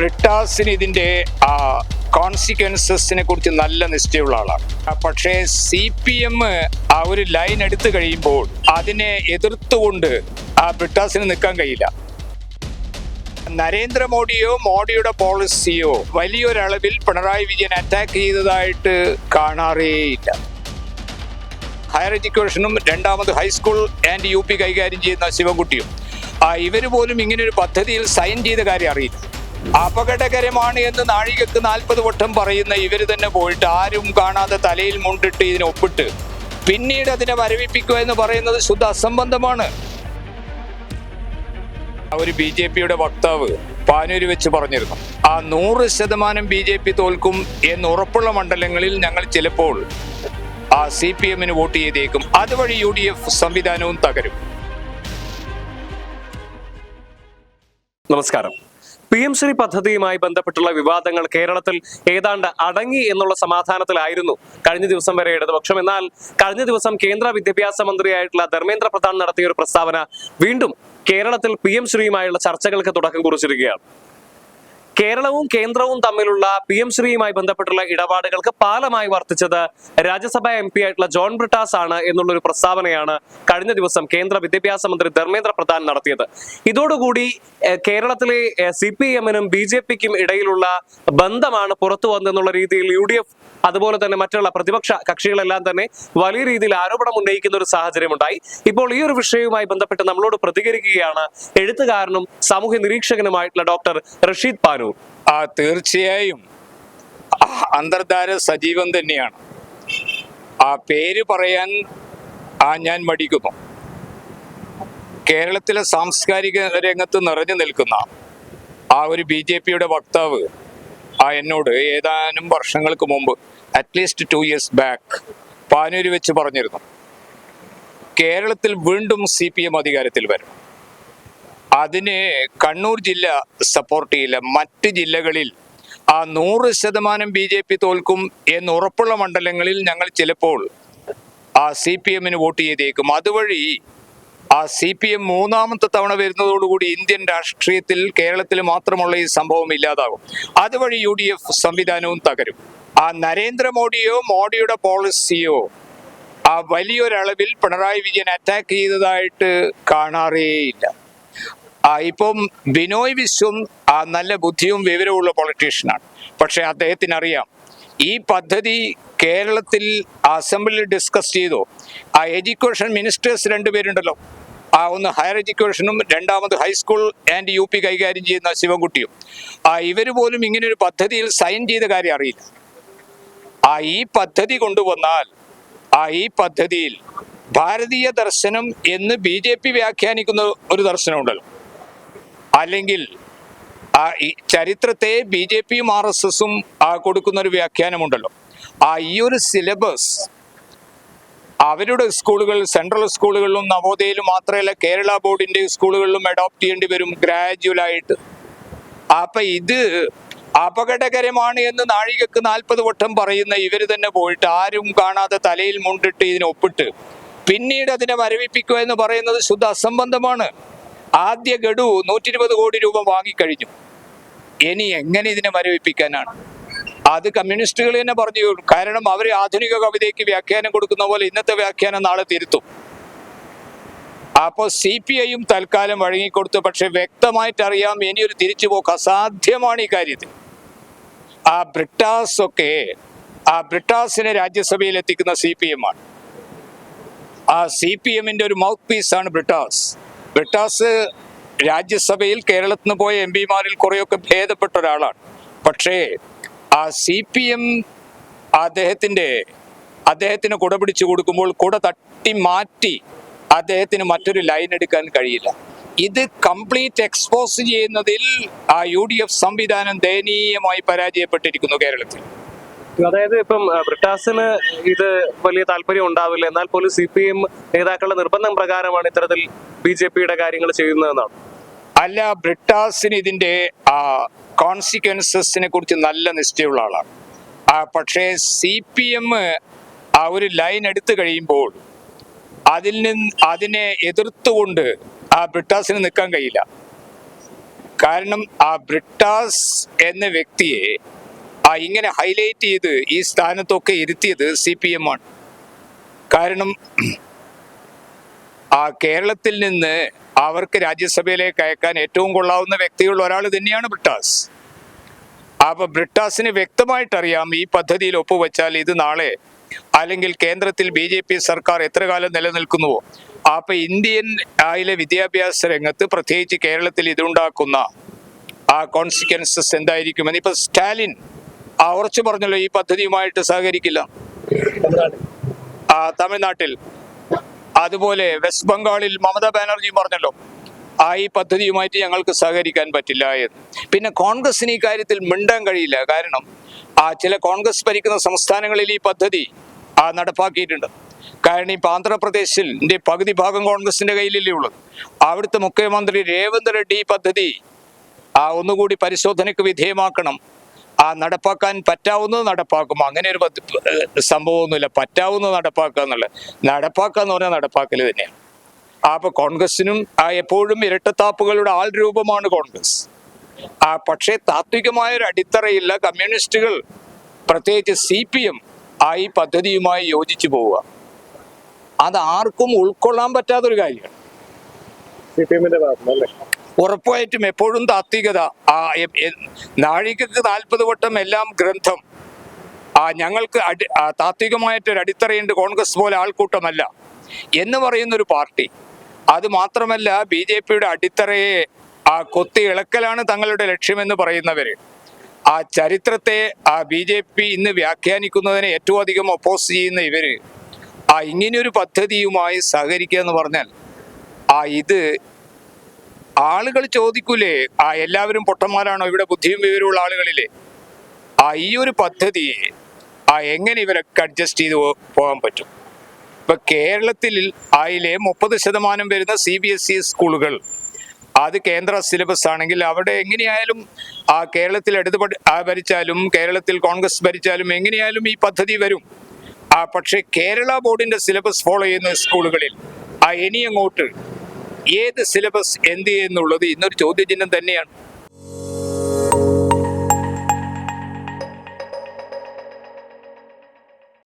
ബ്രിട്ടാസിന് ഇതിന്റെ ആ കോൺസിക്വൻസസിനെ കുറിച്ച് നല്ല നിശ്ചയമുള്ള ആളാണ്. പക്ഷെ പക്ഷേ സി പി എം ആ ഒരു ലൈൻ എടുത്തു കഴിയുമ്പോൾ അതിനെ എതിർത്തുകൊണ്ട് ആ ബ്രിട്ടാസിന് നിൽക്കാൻ കഴിയില്ല. നരേന്ദ്രമോദിയോ മോഡിയുടെ പോളിസിയോ വലിയൊരളവിൽ പിണറായി വിജയൻ അറ്റാക്ക് ചെയ്തതായിട്ട് കാണാറേയില്ല. ഹയർ എഡ്യൂക്കേഷനും രണ്ടാമത് ഹൈസ്കൂൾ ആൻഡ് യു പി കൈകാര്യം ചെയ്യുന്ന ശിവകുട്ടിയും ആ ഇവർ പോലും ഇങ്ങനെ ഒരു പദ്ധതിയിൽ സൈൻ ചെയ്ത കാര്യം അറിയില്ല. അപകടകരമാണ് എന്ന് നാഴികക്ക് നാൽപ്പത് വട്ടം പറയുന്ന ഇവർ തന്നെ പോയിട്ട് ആരും കാണാതെ തലയിൽ മുണ്ടിട്ട് ഇതിനെ ഒപ്പിട്ട്. പിന്നീട് അതിനെ വരവിപ്പിക്കുക എന്ന് പറയുന്നത് ശുദ്ധ അസംബന്ധമാണ്. ഒരു ബി ജെ പിയുടെ വക്താവ് പാനൂര് വെച്ച് പറഞ്ഞിരുന്നു. ആ നൂറ് ശതമാനം ബി ജെ പി തോൽക്കും എന്ന് ഉറപ്പുള്ള മണ്ഡലങ്ങളിൽ ഞങ്ങൾ ചിലപ്പോൾ ആ സി പി എമ്മിന് വോട്ട് ചെയ്തേക്കും. അതുവഴി യു ഡി എഫ് സംവിധാനവും തകരും. നമസ്കാരം. പി എം ശ്രീ പദ്ധതിയുമായി ബന്ധപ്പെട്ടുള്ള വിവാദങ്ങൾ കേരളത്തിൽ ഏതാണ്ട് അടങ്ങി എന്നുള്ള സമാധാനത്തിലായിരുന്നു കഴിഞ്ഞ ദിവസം വരെ ഇടതുപക്ഷം. എന്നാൽ കഴിഞ്ഞ ദിവസം കേന്ദ്ര വിദ്യാഭ്യാസ മന്ത്രിയായിട്ടുള്ള ധർമ്മേന്ദ്ര പ്രധാൻ നടത്തിയ ഒരു പ്രസ്താവന വീണ്ടും കേരളത്തിൽ പി എം ശ്രീയുമായുള്ള ചർച്ചകൾക്ക് തുടക്കം കുറിച്ചിരിക്കുകയാണ്. കേരളവും കേന്ദ്രവും തമ്മിലുള്ള പി എം ശ്രീയുമായി ബന്ധപ്പെട്ടുള്ള ഇടപാടുകൾക്ക് പാലമായി വർത്തിച്ചത് രാജ്യസഭാ എം പി ആയിട്ടുള്ള ജോൺ ബ്രിട്ടാസ് ആണ് എന്നുള്ള ഒരു പ്രസ്താവനയാണ് കഴിഞ്ഞ ദിവസം കേന്ദ്ര വിദ്യാഭ്യാസ മന്ത്രി ധർമ്മേന്ദ്ര പ്രധാൻ നടത്തിയത്. ഇതോടുകൂടി കേരളത്തിലെ സി പി എമ്മിനും ബി ജെ പിക്കും ഇടയിലുള്ള ബന്ധമാണ് പുറത്തു വന്നെന്നുള്ള രീതിയിൽ യു ഡി എഫ് അതുപോലെ തന്നെ മറ്റുള്ള പ്രതിപക്ഷ കക്ഷികളെല്ലാം തന്നെ വലിയ രീതിയിൽ ആരോപണം ഉന്നയിക്കുന്ന ഒരു സാഹചര്യമുണ്ടായി. ഇപ്പോൾ ഈ ഒരു വിഷയവുമായി ബന്ധപ്പെട്ട് നമ്മളോട് പ്രതികരിക്കുകയാണ് എഴുത്തുകാരനും സാമൂഹ്യ നിരീക്ഷകനുമായിട്ടുള്ള ഡോക്ടർ റഷീദ് പാനൂർ ആ തീർച്ചയായും. അന്തർധാര സജീവം തന്നെയാണ്. ആ പേര് പറയാൻ ആ ഞാൻ മടിക്കുന്നു. കേരളത്തിലെ സാംസ്കാരിക രംഗത്ത് നിറഞ്ഞു നിൽക്കുന്ന ആ ഒരു ബി ജെ പിയുടെ വക്താവ് ആ എന്നോട് ഏതാനും വർഷങ്ങൾക്ക് മുമ്പ് at least two years back Panoor വെച്ച് പറഞ്ഞിരുന്നു. കേരളത്തിൽ വീണ്ടും സി പി എം അധികാരത്തിൽ വരും അതിന് കണ്ണൂർ ജില്ല സപ്പോർട്ട് ചെയ്യില്ല. മറ്റ് ജില്ലകളിൽ ആ നൂറ് ശതമാനം ബി ജെ പി തോൽക്കും എന്ന് ഉറപ്പുള്ള മണ്ഡലങ്ങളിൽ ഞങ്ങൾ ചിലപ്പോൾ ആ സി പി എമ്മിന് വോട്ട് ചെയ്തേക്കും. അതുവഴി ആ സി പി എം മൂന്നാമത്തെ തവണ വരുന്നതോടുകൂടി ഇന്ത്യൻ രാഷ്ട്രീയത്തിൽ കേരളത്തിൽ മാത്രമുള്ള ഈ സംഭവം ഇല്ലാതാകും. അതുവഴി യു ഡി എഫ് സംവിധാനവും തകരും. ആ നരേന്ദ്രമോദിയോ മോഡിയുടെ പോളിസിയോ ആ വലിയൊരളവിൽ പിണറായി വിജയൻ അറ്റാക്ക് ചെയ്തതായിട്ട് കാണാറേയില്ല. ഇപ്പം ബിനോയ് വിശ്വം നല്ല ബുദ്ധിയും വിവരവുമുള്ള പൊളിറ്റീഷ്യനാണ് പക്ഷെ അദ്ദേഹത്തിന് അറിയാം ഈ പദ്ധതി കേരളത്തിൽ അസംബ്ലിയിൽ ഡിസ്കസ് ചെയ്തു. ആ എഡ്യൂക്കേഷൻ മിനിസ്റ്റേഴ്സ് രണ്ടുപേരുണ്ടല്ലോ. ആ ഒന്ന് ഹയർ എഡ്യൂക്കേഷനും രണ്ടാമത് ഹൈസ്കൂൾ ആൻഡ് യു പി കൈകാര്യം ചെയ്യുന്ന ശിവൻകുട്ടിയും. ആ ഇവർ പോലും ഇങ്ങനെ ഒരു പദ്ധതിയിൽ സൈൻ ചെയ്ത കാര്യം അറിയില്ല. ആ ഈ പദ്ധതി കൊണ്ടുവന്നാൽ ആ ഈ പദ്ധതിയിൽ ഭാരതീയ ദർശനം എന്ന് ബി വ്യാഖ്യാനിക്കുന്ന ഒരു ദർശനമുണ്ടല്ലോ. അല്ലെങ്കിൽ ആ ചരിത്രത്തെ ബി ജെ പിയും ആർ എസ് എസും കൊടുക്കുന്ന ഒരു വ്യാഖ്യാനമുണ്ടല്ലോ. ആ ഈ ഒരു സിലബസ് അവരുടെ സ്കൂളുകൾ സെൻട്രൽ സ്കൂളുകളിലും നവോദയയിലും മാത്രമല്ല കേരള ബോർഡിന്റെ സ്കൂളുകളിലും അഡോപ്റ്റ് ചെയ്യേണ്ടി വരും ഗ്രാജുവൽ ആയിട്ട് അപ്പൊ ഇത് അപകടകരമാണ് എന്ന് നാഴികക്ക് നാൽപ്പത് വട്ടം പറയുന്ന ഇവർ തന്നെ പോയിട്ട് ആരും കാണാതെ തലയിൽ മുണ്ടിട്ട് ഇതിനൊപ്പിട്ട് പിന്നീട് അതിനെ മരവിപ്പിക്കുക എന്ന് പറയുന്നത് ശുദ്ധ അസംബന്ധമാണ്. ആദ്യ ഗഡു നൂറ്റി ഇരുപത് കോടി രൂപ വാങ്ങിക്കഴിഞ്ഞു. ഇനി എങ്ങനെ ഇതിനെ മരവിപ്പിക്കാനാണ്? അത് കമ്മ്യൂണിസ്റ്റുകൾ തന്നെ പറഞ്ഞു. കാരണം അവർ ആധുനിക കവിതയ്ക്ക് വ്യാഖ്യാനം കൊടുക്കുന്ന പോലെ ഇന്നത്തെ വ്യാഖ്യാനം നാളെ തിരുത്തും. അപ്പോൾ സി പി ഐയും തൽക്കാലം വഴങ്ങിക്കൊടുത്തു. പക്ഷെ വ്യക്തമായിട്ട് അറിയാം ഇനിയൊരു തിരിച്ചുപോക്ക് അസാധ്യമാണ് ഈ കാര്യത്തിൽ. ആ ബ്രിട്ടാസ് ഒക്കെ ആ ബ്രിട്ടാസിനെ രാജ്യസഭയിൽ എത്തിക്കുന്ന സി പി എം ആണ്. ആ സി പി എമ്മിന്റെ ഒരു മൗത്ത് പീസ് ആണ് ബ്രിട്ടാസ്. ബ്രിട്ടാസ് രാജ്യസഭയിൽ കേരളത്തിൽ നിന്ന് പോയ എം പിമാരിൽ കുറെയൊക്കെ ഭേദപ്പെട്ട ഒരാളാണ്. പക്ഷേ ആ സി പി എം അദ്ദേഹത്തിന്റെ അദ്ദേഹത്തിന് കുട പിടിച്ചു കൊടുക്കുമ്പോൾ കുട തട്ടി മാറ്റി അദ്ദേഹത്തിന് മറ്റൊരു ലൈൻ എടുക്കാൻ കഴിയില്ല. ഇത് കംപ്ലീറ്റ് എക്സ്പോസ് ചെയ്യുന്നതിൽ ആ യു ഡി എഫ് സംവിധാനം ദയനീയമായി പരാജയപ്പെട്ടിരിക്കുന്നു കേരളത്തിൽ. അതായത് ഇപ്പം ബ്രിട്ടാസിന് ഇത് വലിയ താല്പര്യം ഉണ്ടാവില്ല. എന്നാൽ പോലും സി പി എം നേതാക്കളുടെ നിർബന്ധം പ്രകാരമാണ് ഇത്തരത്തിൽ ബി ജെ പിയുടെ കാര്യങ്ങൾ ചെയ്യുന്നതെന്നാണ്. അല്ല ബ്രിട്ടാസിന് ഇതിന്റെ കോൺസിക്വൻസസിനെ കുറിച്ച് നല്ല നിശ്ചയമുള്ള ആളാണ്. പക്ഷേ സി പി എം ആ ഒരു ലൈൻ എടുത്തു കഴിയുമ്പോൾ അതിൽ നിന്ന് അതിനെ എതിർത്തുകൊണ്ട് ആ ബ്രിട്ടാസിന് നിൽക്കാൻ കഴിയില്ല. കാരണം ആ ബ്രിട്ടാസ് എന്ന വ്യക്തിയെ ഇങ്ങനെ ഹൈലൈറ്റ് ചെയ്ത് ഈ സ്ഥാനത്തൊക്കെ ഇരുത്തിയത് സി പി എം ആണ്. കാരണം ആ കേരളത്തിൽ നിന്ന് അവർക്ക് രാജ്യസഭയിലേക്ക് അയക്കാൻ ഏറ്റവും കൊള്ളാവുന്ന വ്യക്തികളിൽ ഒരാൾ തന്നെയാണ് ബ്രിട്ടാസ്. അപ്പൊ ബ്രിട്ടാസിന് വ്യക്തമായിട്ടറിയാം ഈ പദ്ധതിയിൽ ഒപ്പുവെച്ചാൽ ഇത് നാളെ അല്ലെങ്കിൽ കേന്ദ്രത്തിൽ ബി ജെ പി സർക്കാർ എത്ര കാലം നിലനിൽക്കുന്നുവോ? അപ്പൊ ഇന്ത്യൻ ആയിലെ വിദ്യാഭ്യാസ രംഗത്ത് പ്രത്യേകിച്ച് കേരളത്തിൽ ഇതുണ്ടാക്കുന്ന ആ കോൺസിക്വൻസസ് എന്തായിരിക്കുമെന്ന് ഇപ്പൊ സ്റ്റാലിൻ ആ ഉറച്ചു പറഞ്ഞല്ലോ ഈ പദ്ധതിയുമായിട്ട് സഹകരിക്കില്ല. ആ തമിഴ്നാട്ടിൽ. അതുപോലെ വെസ്റ്റ് ബംഗാളിൽ മമതാ ബാനർജി പറഞ്ഞല്ലോ ആ ഈ പദ്ധതിയുമായിട്ട് ഞങ്ങൾക്ക് സഹകരിക്കാൻ പറ്റില്ല എന്ന്. പിന്നെ കോൺഗ്രസിന് ഈ കാര്യത്തിൽ മിണ്ടാൻ കഴിയില്ല. കാരണം ആ ചില കോൺഗ്രസ് ഭരിക്കുന്ന സംസ്ഥാനങ്ങളിൽ ഈ പദ്ധതി ആ നടപ്പാക്കിയിട്ടുണ്ട്. കാരണം ഇപ്പൊ ആന്ധ്രാപ്രദേശിൽ പകുതി ഭാഗം കോൺഗ്രസിന്റെ കയ്യിലല്ലേ ഉള്ളത്. അവിടുത്തെ മുഖ്യമന്ത്രി രേവന്ത് റെഡ്ഡി ഈ പദ്ധതി ആ ഒന്നുകൂടി പരിശോധനയ്ക്ക് വിധേയമാക്കണം ആ നടപ്പാക്കാൻ പറ്റാവുന്നത് നടപ്പാക്കും അങ്ങനെ ഒരു സംഭവമൊന്നുമില്ല. പറ്റാവുന്നത് നടപ്പാക്കുക എന്നുള്ളത് നടപ്പാക്കുക എന്ന് പറഞ്ഞാൽ നടപ്പാക്കൽ തന്നെയാണ്. ആ അപ്പൊ കോൺഗ്രസിനും ആ എപ്പോഴും ഇരട്ടത്താപ്പുകളുടെ ആൾ രൂപമാണ് കോൺഗ്രസ്. ആ പക്ഷേ താത്വികമായ ഒരു അടിത്തറയില്ല. കമ്മ്യൂണിസ്റ്റുകൾ പ്രത്യേകിച്ച് സി പി എം ആ ഈ പദ്ധതിയുമായി യോജിച്ചു പോവുക. അത് ആർക്കും ഉൾക്കൊള്ളാൻ പറ്റാത്തൊരു കാര്യമാണ്. സി പി എമ്മിന്റെ ഉറപ്പായിട്ടും എപ്പോഴും താത്വികത. ആ നാഴികക്ക് നാൽപ്പത് വട്ടം എല്ലാം ഗ്രന്ഥം. ആ ഞങ്ങൾക്ക് അടി താത്വികമായിട്ടൊരു അടിത്തറയുണ്ട്. കോൺഗ്രസ് പോലെ ആൾക്കൂട്ടമല്ല. എന്ന് പറയുന്ന ഒരു പാർട്ടി. അത് മാത്രമല്ല ബി ജെ പിയുടെ അടിത്തറയെ ആ കൊത്തി ഇളക്കലാണ് തങ്ങളുടെ ലക്ഷ്യമെന്ന് പറയുന്നവര്. ആ ചരിത്രത്തെ ആ ബി ജെ പി ഇന്ന് വ്യാഖ്യാനിക്കുന്നതിനെ ഏറ്റവും അധികം ഒപ്പോസ് ചെയ്യുന്ന ഇവർ. ആ ഇങ്ങനെയൊരു പദ്ധതിയുമായി സഹകരിക്കുക എന്ന് പറഞ്ഞാൽ ആ ഇത് ആളുകൾ ചോദിക്കൂലേ ആ എല്ലാവരും പൊട്ടന്മാരാണോ? ഇവിടെ ബുദ്ധിയും വിവരമുള്ള ആളുകളില്ലേ? ആ ഈ ഒരു പദ്ധതി ആ എങ്ങനെ ഇവരൊക്കെ അഡ്ജസ്റ്റ് ചെയ്ത് പോകാൻ പറ്റും? ഇപ്പൊ കേരളത്തിൽ അതിലെ മുപ്പത് ശതമാനം വരുന്ന സി ബി എസ് ഇ സ്കൂളുകൾ അത് കേന്ദ്ര സിലബസ് ആണെങ്കിൽ അവിടെ എങ്ങനെയായാലും ആ കേരളത്തിൽ എടുത്ത് ഭരിച്ചാലും കേരളത്തിൽ കോൺഗ്രസ് ഭരിച്ചാലും എങ്ങനെയായാലും ഈ പദ്ധതി വരും. ആ പക്ഷേ കേരള ബോർഡിന്റെ സിലബസ് ഫോളോ ചെയ്യുന്ന സ്കൂളുകളിൽ ആ ഇനി അങ്ങോട്ട് ഏത് സിലബസ് എന്ത് ചെയ്യുന്നുള്ളത് ഇന്നൊരു ചോദ്യചിഹ്നം തന്നെയാണ്.